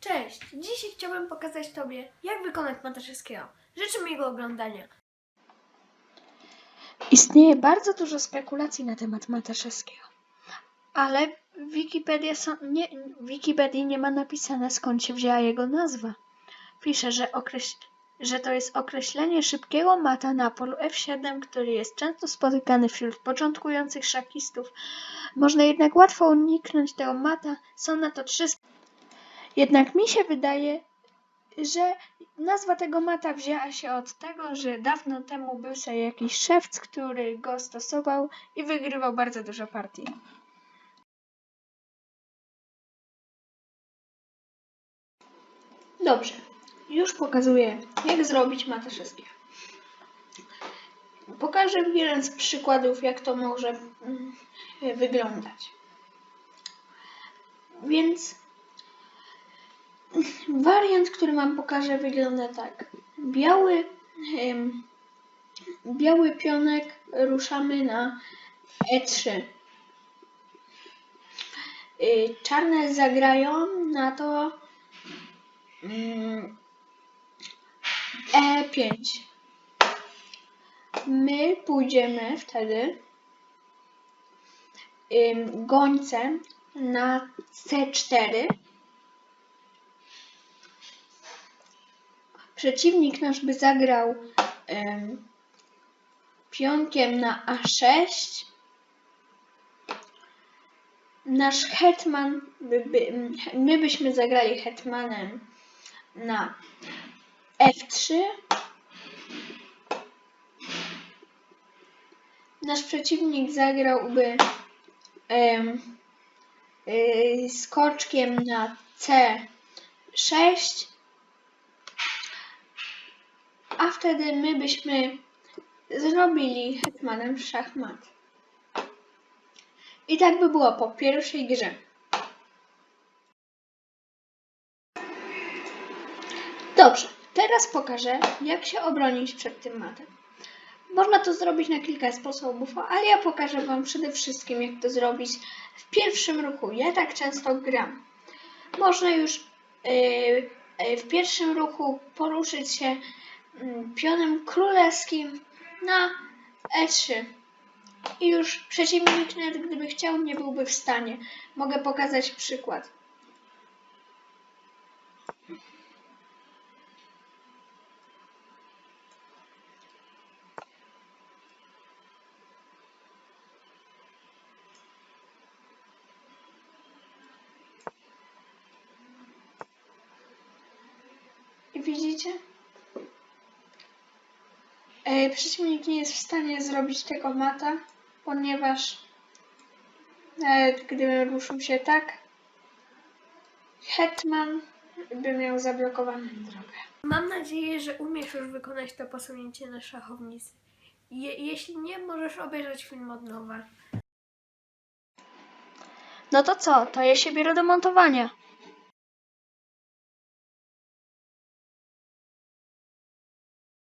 Cześć! Dzisiaj chciałbym pokazać Tobie, jak wykonać Matuszewskiego. Życzę miłego oglądania. Istnieje bardzo dużo spekulacji na temat Mataszewskiego, ale Wikipedia są, nie, w Wikipedii nie ma napisane skąd się wzięła jego nazwa. Pisze, że, że to jest określenie szybkiego mata na polu F7, który jest często spotykany wśród początkujących szachistów. Można jednak łatwo uniknąć tego mata, są na to trzy. sp- Jednak mi się wydaje, że nazwa tego mata wzięła się od tego, że dawno temu był sobie jakiś szewc, który go stosował i wygrywał bardzo dużo partii. Dobrze, już pokazuję, jak zrobić matę wszystkich. Pokażę jeden z przykładów, jak to może mm, wyglądać. Więc Wariant, który Wam pokażę, wygląda tak. Biały, em, biały pionek ruszamy na E3. Y, czarne zagrają na to mm, E5. My pójdziemy wtedy ym, gońcem na C4. Przeciwnik nasz by zagrał em, pionkiem na A6. Nasz hetman, by, by, my byśmy zagrali hetmanem na F3. Nasz przeciwnik zagrałby em, y, skoczkiem na C6 a wtedy my byśmy zrobili hetmanem szachmat. I tak by było po pierwszej grze. Dobrze, teraz pokażę, jak się obronić przed tym matem. Można to zrobić na kilka sposobów, ale ja pokażę Wam przede wszystkim, jak to zrobić w pierwszym ruchu. Ja tak często gram. Można już yy, yy, w pierwszym ruchu poruszyć się pionem królewskim na E3. I już przeciwnik, nawet gdyby chciał, nie byłby w stanie. Mogę pokazać przykład. I widzicie? E, Przeciwnik nie jest w stanie zrobić tego mata, ponieważ nawet gdybym ruszył się tak, Hetman by miał zablokowaną drogę. Mam nadzieję, że umiesz już wykonać to posunięcie na szachownicy. Je, jeśli nie, możesz obejrzeć film od nowa. No to co? To ja się biorę do montowania.